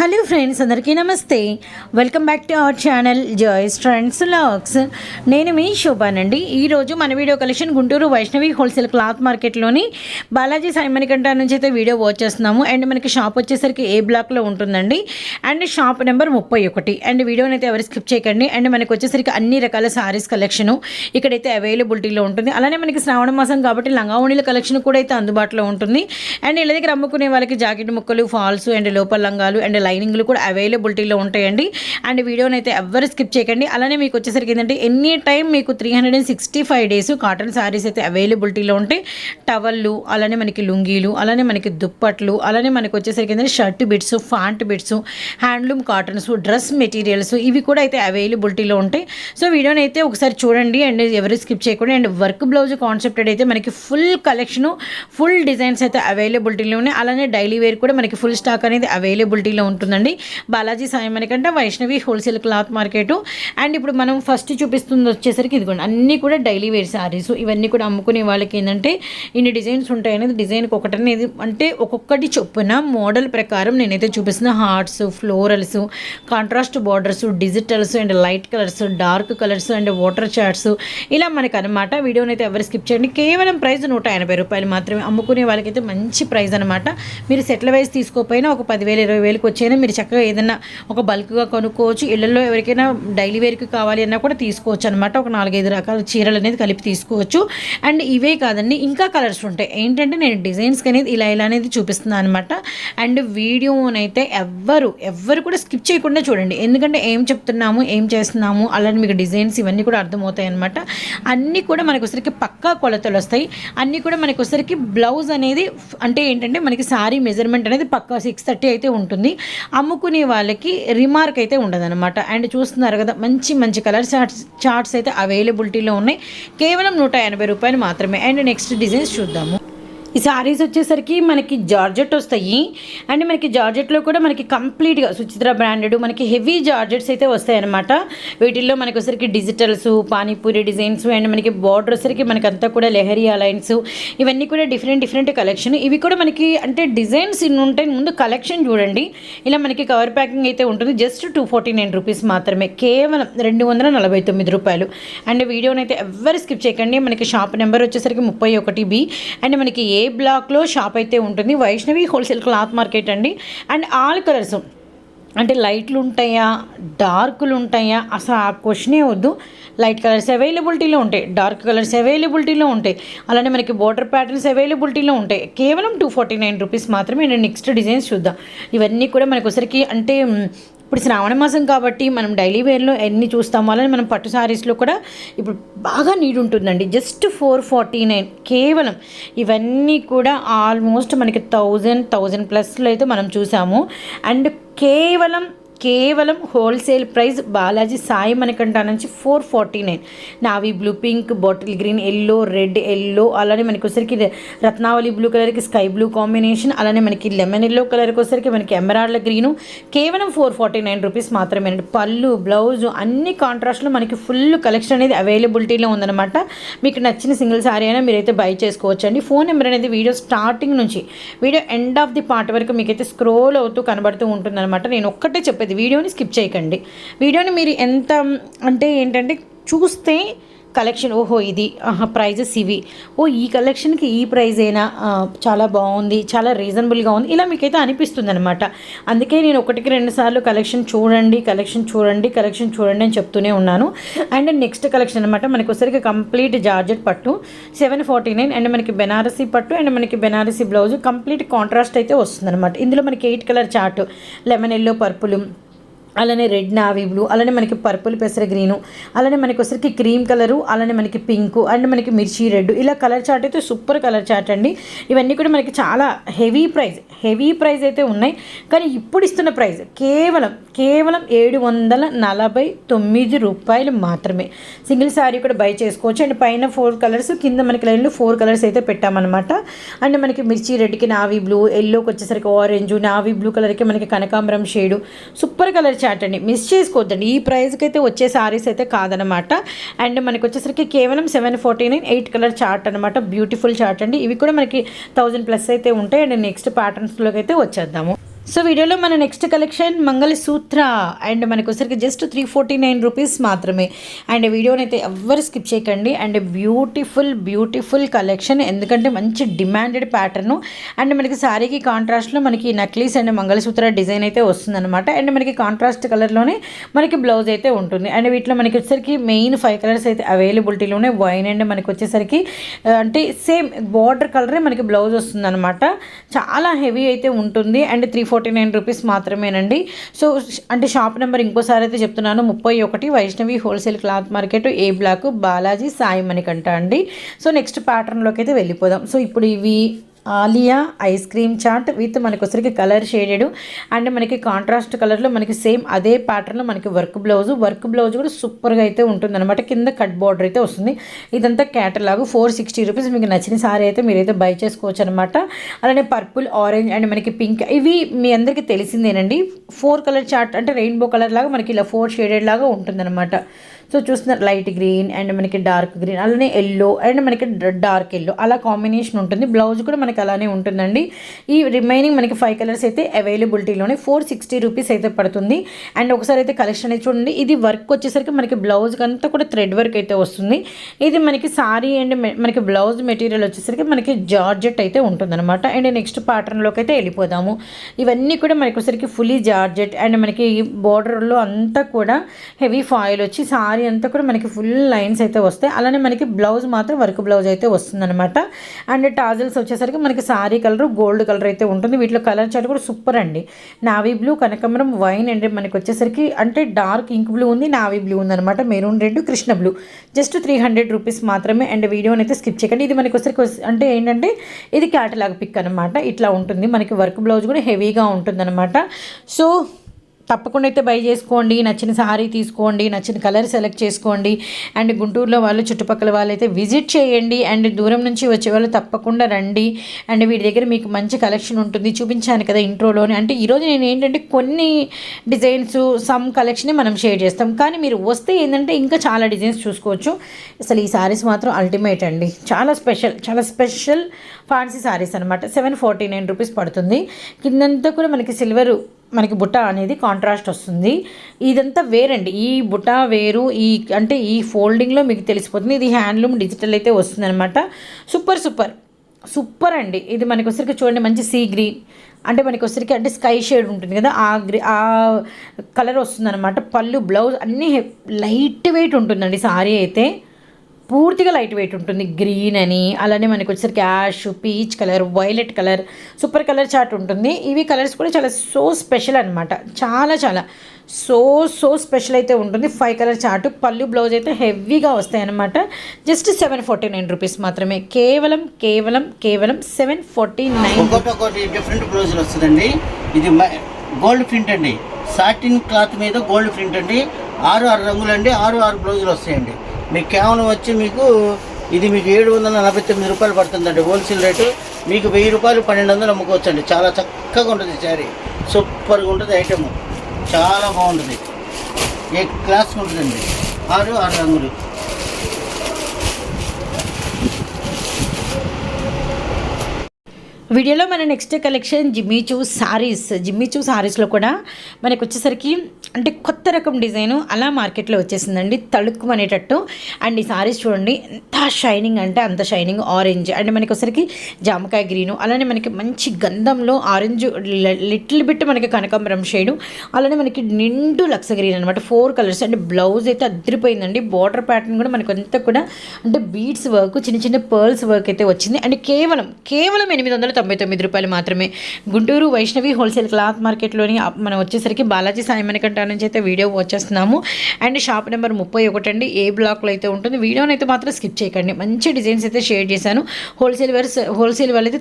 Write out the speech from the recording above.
Hello friends అందరికీ నమస్తే. Welcome back to our channel Joy's friends lakhs నేను మీ శోభానండి. ఈరోజు మన video collection Guntur Vaishnavi wholesale cloth మార్కెట్లోని Balaji సైమనికంట నుంచి అయితే వీడియో వాచ్ చేస్తున్నాము. అండ్ మనకి షాప్ వచ్చేసరికి ఏ బ్లాక్లో ఉంటుందండి? అండ్ షాప్ నెంబర్ ముప్పై ఒకటి. అండ్ వీడియోని అయితే ఎవరు స్కిప్ చేయకండి. అండ్ మనకి వచ్చేసరికి అన్ని రకాల సారీస్ కలెక్షను ఇక్కడైతే అవైలబిలిటీలో ఉంటుంది. అలానే మనకి శ్రావణ మాసం కాబట్టి లంగావణిల కలెక్షన్ కూడా అయితే అందుబాటులో ఉంటుంది. అండ్ ఇళ్ళ దగ్గర అమ్ముకునే వాళ్ళకి జాకెట్ ముక్కలు ఫాల్స్ అండ్ లోపల లంగాలు అండ్ లైనింగ్లు కూడా అవైలబిలిటీలో ఉంటాయండి. అండ్ వీడియోని అయితే ఎవ్వరు స్కిప్ చేయకండి. అలానే మీకు వచ్చేసరికి ఏంటంటే ఎనీ టైం మీకు three hundred and sixty five days cotton sarees అయితే అవైలబిలిటీలో ఉంటాయి టవల్లు అలానే మనకి లుంగీలు అలానే మనకి దుప్పట్లు అలానే మనకి వచ్చేసరికి ఏంటంటే shirt bits pant bits handloom cottons dress materials ఇవి కూడా అయితే అవైలబిలిటీలో ఉంటాయి. సో వీడియోని అయితే ఒకసారి చూడండి అండ్ ఎవరు స్కిప్ చేయకుండా. అండ్ వర్క్ బ్లౌజ్ కాన్సెప్టెడ్ అయితే మనకి ఫుల్ కలెక్షన్ ఫుల్ డిజైన్స్ అయితే అవైలబిలిటీలో ఉన్నాయి. అలానే డైలీ వేర్ కూడా మనకి ఫుల్ స్టాక్ అనేది అవైలబిలిటీలో ఉంటుందండి. బాలాజీ సాయం మనకంటే Vaishnavi wholesale cloth market. And ఇప్పుడు మనం ఫస్ట్ చూపిస్తుంది వచ్చేసరికి ఇదిగోండి అన్నీ కూడా డైలీ వేర్ శారీస్. ఇవన్నీ కూడా అమ్ముకునే వాళ్ళకి ఏంటంటే ఇన్ని డిజైన్స్ ఉంటాయి అనేది డిజైన్కి ఒకటనేది అంటే ఒక్కొక్కటి చొప్పున మోడల్ ప్రకారం నేనైతే చూపిస్తున్న hearts florals contrast borders digitals and light colours dark colours and water charts ఇలా మనకి అనమాట వీడియోని అయితే ఎవరు స్కిప్ చేయండి. కేవలం ప్రైస్ నూట ఎనభై రూపాయలు మాత్రమే. అమ్ముకునే వాళ్ళకైతే మంచి ప్రైస్ అనమాట మీరు సెట్ల వైజ్ తీసుకోకపోయినా ఒక పదివేలు ఇరవై వేలకు ఏదైనా మీరు చక్కగా ఏదైనా ఒక బల్క్గా కొనుక్కోవచ్చు. ఇళ్ళల్లో ఎవరికైనా డైలీ వేర్కి కావాలి అన్నా కూడా తీసుకోవచ్చు అనమాట ఒక నాలుగైదు రకాల చీరలు అనేది కలిపి తీసుకోవచ్చు. అండ్ ఇవే కాదండి ఇంకా కలర్స్ ఉంటాయి. ఏంటంటే నేను డిజైన్స్కి అనేది ఇలా ఇలా అనేది చూపిస్తున్నాను అనమాట అండ్ వీడియోనైతే ఎవ్వరు ఎవ్వరు కూడా స్కిప్ చేయకుండా చూడండి. ఎందుకంటే ఏం చెప్తున్నాము ఏం చేస్తున్నాము అలానే మీకు డిజైన్స్ ఇవన్నీ కూడా అర్థమవుతాయి అనమాట అన్నీ కూడా మనకు ఒకసారికి పక్కా కొలతలు వస్తాయి. అన్నీ కూడా మనకు ఒకసారికి బ్లౌజ్ అనేది అంటే ఏంటంటే మనకి సారీ మెజర్మెంట్ అనేది పక్కా సిక్స్ థర్టీ అయితే ఉంటుంది. అమ్ముకునే వాళ్ళకి రిమార్క్ అయితే ఉండదన్నమాట. అండ్ చూస్తున్నారు కదా మంచి మంచి కలర్ చార్ట్స్ చార్ట్స్ అయితే అవైలబిలిటీలో ఉన్నాయి. కేవలం నూట ఎనభై రూపాయలు మాత్రమే. అండ్ నెక్స్ట్ డిజైన్స్ చూద్దాము. ఈ శారీస్ వచ్చేసరికి మనకి జార్జెట్ వస్తాయి. అండ్ మనకి జార్జెట్లో కూడా మనకి కంప్లీట్గా సుచిత్ర బ్రాండెడ్ మనకి హెవీ జార్జెట్స్ అయితే వస్తాయి అనమాట వీటిల్లో మనకి వచ్చరికి డిజిటల్స్ పానీపూరి డిజైన్స్ అండ్ మనకి బార్డర్ వచ్చరికి మనకి అంతా కూడా లెహరీ అలైన్స్. ఇవన్నీ కూడా డిఫరెంట్ డిఫరెంట్ కలెక్షన్. ఇవి కూడా మనకి అంటే డిజైన్స్ ఇన్ని ఉంటాయి. ముందు కలెక్షన్ చూడండి. ఇలా మనకి కవర్ ప్యాకింగ్ అయితే ఉంటుంది. Just two forty nine rupees మాత్రమే. కేవలం రెండు వందల నలభై తొమ్మిది రూపాయలు. అండ్ వీడియోని అయితే ఎవరు స్కిప్ చేయకండి. మనకి షాప్ నెంబర్ వచ్చేసరికి ముప్పై ఒకటి బి. అండ్ మనకి ఏ ఏ బ్లాక్లో షాప్ అయితే ఉంటుంది. వైష్ణవి హోల్సేల్ క్లాత్ మార్కెట్ అండి. And all colours. అంటే లైట్లు ఉంటాయా? డార్కులు ఉంటాయా? అసలు ఆ క్వశ్చనే వద్దు. లైట్ కలర్స్ అవైలబిలిటీలో ఉంటాయి. డార్క్ కలర్స్ అవైలబిలిటీలో ఉంటాయి. అలానే మనకి బోర్డర్ ప్యాటర్న్స్ అవైలబిలిటీలో ఉంటాయి. కేవలం టూ ఫార్టీ నైన్ రూపీస్ మాత్రమే నేను నెక్స్ట్ డిజైన్స్ చూద్దాం. ఇవన్నీ కూడా మనకు ఒకసారికి అంటే ఇప్పుడు శ్రావణ మాసం కాబట్టి మనం డైలీ వేర్లో ఎన్ని చూస్తామో అలానే మనం పట్టు శారీస్లో కూడా ఇప్పుడు బాగా నీడ్ ఉంటుందండి. జస్ట్ ఫోర్ ఫార్టీ నైన్ కేవలం ఇవన్నీ కూడా ఆల్మోస్ట్ మనకి థౌజండ్ థౌజండ్ ప్లస్లో అయితే మనం చూసాము. అండ్ కేవలం కేవలం హోల్సేల్ ప్రైస్ బాలాజీ సాయి మనకంటా నుంచి four forty nine. Navy blue pink bottle green yellow red yellow అలానే మనకి వచ్చరికి రత్నావళి బ్లూ కలర్కి స్కై బ్లూ కాంబినేషన్ అలానే మనకి లెమన్ ఎల్లో కలర్కి వచ్చరికి మనకి ఎమరాల్డ్ గ్రీను. కేవలం ఫోర్ ఫార్టీ నైన్ రూపీస్ మాత్రమే పళ్ళు బ్లౌజ్ అన్ని కాంట్రాస్ట్లో మనకి ఫుల్ కలెక్షన్ అనేది అవైలబిలిటీలో ఉందన్నమాట. మీకు నచ్చిన సింగిల్ సారీ అయినా మీరైతే బై చేసుకోవచ్చు అండి ఫోన్ నెంబర్ అనేది వీడియో స్టార్టింగ్ నుంచి video end of the part వరకు మీకైతే స్క్రోల్ అవుతూ కనబడుతూ ఉంటుందన్నమాట. నేను ఒక్కటే చెప్పేది వీడియోని స్కిప్ చేయకండి. వీడియోని మీరు ఎంత అంటే ఏంటంటే చూస్తే కలెక్షన్ ఓహో ఇది ప్రైజెస్ ఇవి. ఓ ఈ కలెక్షన్కి ఈ ప్రైజ్ అయినా చాలా బాగుంది చాలా రీజనబుల్గా ఉంది. ఇలా మీకైతే అనిపిస్తుంది అనమాట అందుకే నేను ఒకటికి రెండు సార్లు కలెక్షన్ చూడండి కలెక్షన్ చూడండి కలెక్షన్ చూడండి అని చెప్తూనే ఉన్నాను. అండ్ నెక్స్ట్ కలెక్షన్ అనమాట మనకి ఒకసారికి కంప్లీట్ జార్జెట్ పట్టు సెవెన్ ఫార్టీ నైన్ అండ్ మనకి బెనారసీ పట్టు అండ్ మనకి బెనారసీ బ్లౌజ్. కంప్లీట్ కాంట్రాస్ట్ అయితే వస్తుందనమాట ఇందులో మనకి eight colour chart lemon yellow పర్పులు అలానే రెడ్ నావీ బ్లూ అలానే మనకి పర్పుల్ పెసర గ్రీను అలానే మనకి వచ్చరికి క్రీమ్ కలరు అలానే మనకి పింక్ అండ్ మనకి మిర్చి రెడ్. ఇలా కలర్ చార్ట్ అయితే సూపర్ కలర్ చార్ట్ అండి. ఇవన్నీ కూడా మనకి చాలా హెవీ ప్రైస్ హెవీ ప్రైస్ అయితే ఉన్నాయి. కానీ ఇప్పుడు ఇస్తున్న ప్రైస్ కేవలం కేవలం ఏడు వందల నలభై తొమ్మిది రూపాయలు మాత్రమే. సింగిల్ శారీ కూడా బై చేసుకోవచ్చు. అండ్ పైన ఫోర్ కలర్స్ కింద మనకి లైన్లో ఫోర్ కలర్స్ అయితే పెట్టామన్నమాట. అండ్ మనకి మిర్చి రెడ్కి నావీ బ్లూ ఎల్లోకి వచ్చేసరికి ఆరెంజ్ నావీ బ్లూ కలర్కి మనకి కనకాంబరం షేడు సూపర్ కలర్ చాట్ అండి. మిస్ చేసుకోవద్దండి. ఈ ప్రైస్కి అయితే వచ్చే సారీస్ అయితే కాదనమాట అండ్ మనకి వచ్చేసరికి కేవలం seven forty nine eight colour chart అనమాట బ్యూటిఫుల్ చార్ట్ అండి. ఇవి కూడా మనకి థౌజండ్ ప్లస్ అయితే ఉంటాయి. అండ్ నెక్స్ట్ ప్యాటర్న్స్లోకి అయితే వచ్చేద్దాము. సో వీడియోలో మన నెక్స్ట్ కలెక్షన్ మంగళసూత్ర అండ్ మనకు వచ్చరికి just three forty nine rupees మాత్రమే. అండ్ వీడియోని అయితే ఎవ్వరు స్కిప్ చేయకండి. అండ్ బ్యూటిఫుల్ బ్యూటిఫుల్ కలెక్షన్ ఎందుకంటే మంచి డిమాండెడ్ ప్యాటర్ను అండ్ మనకి శారీకి కాంట్రాస్ట్లో మనకి నక్లీస్ అండ్ మంగళసూత్ర డిజైన్ అయితే వస్తుందన్నమాట. అండ్ మనకి కాంట్రాస్ట్ కలర్లోనే మనకి బ్లౌజ్ అయితే ఉంటుంది. అండ్ వీటిలో uh, మనకి వచ్చేసరికి మెయిన్ ఫైవ్ కలర్స్ అయితే అవైలబిలిటీలోనే వైన్ అండ్ మనకి వచ్చేసరికి అంటే సేమ్ బార్డర్ కలరే మనకి బ్లౌజ్ వస్తుందన్నమాట. చాలా హెవీ అయితే ఉంటుంది. And three forty nine rupees మాత్రమేనండి. సో అంటే షాప్ నెంబర్ ఇంకోసారి అయితే చెప్తున్నాను. ముప్పై ఒకటి Vaishnavi wholesale cloth market A block Balaji Sai Manikanta అండి. సో నెక్స్ట్ ప్యాటర్న్లోకి అయితే వెళ్ళిపోదాం. సో ఇప్పుడు ఇవి Alia ice cream chart with మనకు వచ్చరికి కలర్ షేడెడ్ అండ్ మనకి కాంట్రాస్ట్ కలర్లో మనకి సేమ్ అదే ప్యాటర్న్లో మనకి వర్క్ బ్లౌజ్. వర్క్ బ్లౌజ్ కూడా సూపర్గా అయితే ఉంటుందన్నమాట. కింద కట్ బార్డర్ అయితే వస్తుంది. ఇదంతా క్యాటలాగ్ ఫోర్ సిక్స్టీ రూపీస్ మీకు నచ్చిన సారీ అయితే మీరైతే బై చేసుకోవచ్చు అనమాట అలానే పర్పుల్ ఆరెంజ్ అండ్ మనకి పింక్ ఇవి మీ అందరికీ తెలిసిందేనండి. ఫోర్ కలర్ చాట్ అంటే రెయిన్బో కలర్ లాగా మనకి ఇలా ఫోర్ షేడెడ్ లాగా ఉంటుందన్నమాట. సో చూస్తున్నారు లైట్ గ్రీన్ అండ్ మనకి డార్క్ గ్రీన్ అలానే ఎల్లో అండ్ మనకి డార్క్ ఎల్లో అలా కాంబినేషన్ ఉంటుంది. బ్లౌజ్ కూడా మనకి అలానే ఉంటుందండి. ఈ రిమైనింగ్ మనకి ఫైవ్ కలర్స్ అయితే అవైలబిలిటీలోనే ఫోర్ సిక్స్టీ రూపీస్ అయితే పడుతుంది. అండ్ ఒకసారి అయితే కలెక్షన్ అనేది చూడండి. ఇది వర్క్ వచ్చేసరికి మనకి బ్లౌజ్ అంతా కూడా థ్రెడ్ వర్క్ అయితే వస్తుంది. ఇది మనకి సారీ అండ్ మనకి బ్లౌజ్ మెటీరియల్ వచ్చేసరికి మనకి జార్జెట్ అయితే ఉంటుందన్నమాట. అండ్ నెక్స్ట్ ప్యాటర్న్లోకి అయితే వెళ్ళిపోదాము. ఇవన్నీ కూడా మనకి ఒకసారికి ఫుల్లీ జార్జెట్ అండ్ మనకి బోర్డర్లో అంతా కూడా హెవీ ఫాయిల్ వచ్చి సారీ అంతా కూడా మనకి ఫుల్ లైన్స్ అయితే వస్తాయి. అలానే మనకి బ్లౌజ్ మాత్రం వర్క్ బ్లౌజ్ అయితే వస్తుందన్నమాట. అండ్ టాజల్స్ వచ్చేసరికి మనకి శారీ కలర్ గోల్డ్ కలర్ అయితే ఉంటుంది. వీటిలో కలర్ చాలా కూడా సూపర్ అండి. నావీ బ్లూ కనకమరం వైన్ అండ్ మనకి వచ్చేసరికి అంటే డార్క్ ఇంక్ బ్లూ ఉంది నావీ బ్లూ ఉంది అనమాట maroon red Krishna blue just three hundred rupees మాత్రమే. అండ్ వీడియోని అయితే స్కిప్ చేయకండి. ఇది మనకి వచ్చేసరికి అంటే ఏంటంటే ఇది క్యాటలాగ్ పిక్ అనమాట ఇట్లా ఉంటుంది. మనకి వర్క్ బ్లౌజ్ కూడా హెవీగా ఉంటుందన్నమాట. సో తప్పకుండా అయితే బై చేసుకోండి నచ్చిన సారీ తీసుకోండి నచ్చిన కలర్ సెలెక్ట్ చేసుకోండి. అండ్ గుంటూరులో వాళ్ళు చుట్టుపక్కల వాళ్ళు అయితే విజిట్ చేయండి. అండ్ దూరం నుంచి వచ్చే వాళ్ళు తప్పకుండా రండి. అండ్ వీటి దగ్గర మీకు మంచి కలెక్షన్ ఉంటుంది. చూపించాను కదా ఇంట్రోలోనే. అంటే ఈరోజు నేను ఏంటంటే కొన్ని డిజైన్స్ సమ్ కలెక్షనే మనం షేర్ చేస్తాం. కానీ మీరు వస్తే ఏంటంటే ఇంకా చాలా డిజైన్స్ చూసుకోవచ్చు. అసలు ఈ సారీస్ మాత్రం అల్టిమేట్ అండి. చాలా స్పెషల్ చాలా స్పెషల్ ఫ్యాన్సీ సారీస్ అనమాట సెవెన్ ఫార్టీ నైన్ రూపీస్ పడుతుంది. కిందంతా కూడా మనకి సిల్వర్ మనకి బుట్ట అనేది కాంట్రాస్ట్ వస్తుంది. ఇదంతా వేరండి. ఈ బుట్ట వేరు ఈ అంటే ఈ ఫోల్డింగ్లో మీకు తెలిసిపోతుంది. ఇది హ్యాండ్లూమ్ డిజిటల్ అయితే వస్తుందన్నమాట. సూపర్ సూపర్ సూపర్ అండి. ఇది మనకి వచ్చరికి చూడండి మంచి సీ గ్రీన్ అంటే మనకి వచ్చరికి అంటే స్కై షేడ్ ఉంటుంది కదా ఆ గ్రీ ఆ కలర్ వస్తుందన్నమాట. పళ్ళు బ్లౌజ్ అన్నీ లైట్ వెయిట్ ఉంటుందండి సారీ అయితే. పూర్తిగా లైట్ వెయిట్ ఉంటుంది. గ్రీన్ అని అలానే మనకి వచ్చేసరికి ash peach colour violet colour super colour chart ఉంటుంది. ఇవి కలర్స్ కూడా చాలా సో స్పెషల్ అనమాట చాలా చాలా సో సో స్పెషల్ అయితే ఉంటుంది. ఫైవ్ కలర్ చార్ట్ పళ్ళు బ్లౌజ్ అయితే హెవీగా వస్తాయి అనమాట just seven forty nine rupees మాత్రమే. కేవలం కేవలం కేవలం సెవెన్ ఫార్టీ నైన్ ఒకటి డిఫరెంట్ బ్లౌజులు వస్తుందండి. ఇది గోల్డ్ ప్రింట్ అండి. సాటిన్ క్లాత్ మీద గోల్డ్ ప్రింట్ అండి. ఆరు ఆరు రంగులు అండి ఆరు ఆరు బ్లౌజులు వస్తాయండి. మీకు కేవలం వచ్చి మీకు ఇది మీకు ఏడు వందల నలభై తొమ్మిది రూపాయలు పడుతుందండి హోల్సేల్ రేటు. మీకు వెయ్యి రూపాయలు పన్నెండు వందలు అమ్ముకోవచ్చండి. చాలా చక్కగా ఉంటుంది శారీ. సూపర్గా ఉంటుంది ఐటమ్. చాలా బాగుంటుంది. ఏ క్లాస్ ఉంటుందండి? ఆరు ఆరు రంగులు. వీడియోలో మన next collection Jimmy Choo saris Jimmy Choo సారీస్లో కూడా మనకు వచ్చేసరికి అంటే కొత్త రకం డిజైను అలా మార్కెట్లో వచ్చేసిందండి. తళుక్కుమనేటట్టు అండ్ ఈ సారీస్ చూడండి ఎంత షైనింగ్ అంటే అంత షైనింగ్ ఆరెంజ్. అండ్ మనకి వచ్చేసరికి జామకాయ గ్రీను. అలానే మనకి మంచి గంధంలో ఆరెంజ్ లిటిల్ బిట్ మనకి కనకాంబరం షేడు. అలానే మనకి నిండు లక్స గ్రీన్ అనమాట ఫోర్ కలర్స్. అండ్ బ్లౌజ్ అయితే అదిరిపోయిందండి బార్డర్ ప్యాటర్న్ కూడా మనకు అంతా కూడా అంటే బీడ్స్ వర్క్ చిన్న చిన్న పర్ల్స్ వర్క్ అయితే వచ్చింది. అండ్ కేవలం కేవలం ఎనిమిది వందల తొంభై తొమ్మిది రూపాయలు మాత్రమే. గుంటూరు వైష్ణవి హోల్సేల్ క్లాత్ మార్కెట్లోని మనం వచ్చేసరికి బాలాజీ సాయి మణికంఠ నుంచి అయితే వీడియో వచ్చేస్తున్నాము అండ్ షాప్ నెంబర్ ముప్పై ఒకటి అండి ఏ బ్లాక్లో అయితే ఉంటుంది. వీడియోని అయితే మాత్రం స్కిప్ చేయకండి. మంచి డిజైన్స్ అయితే షేర్ చేశాను. హోల్సేల్ వేర్స్ హోల్సేల్ వాళ్ళు అయితే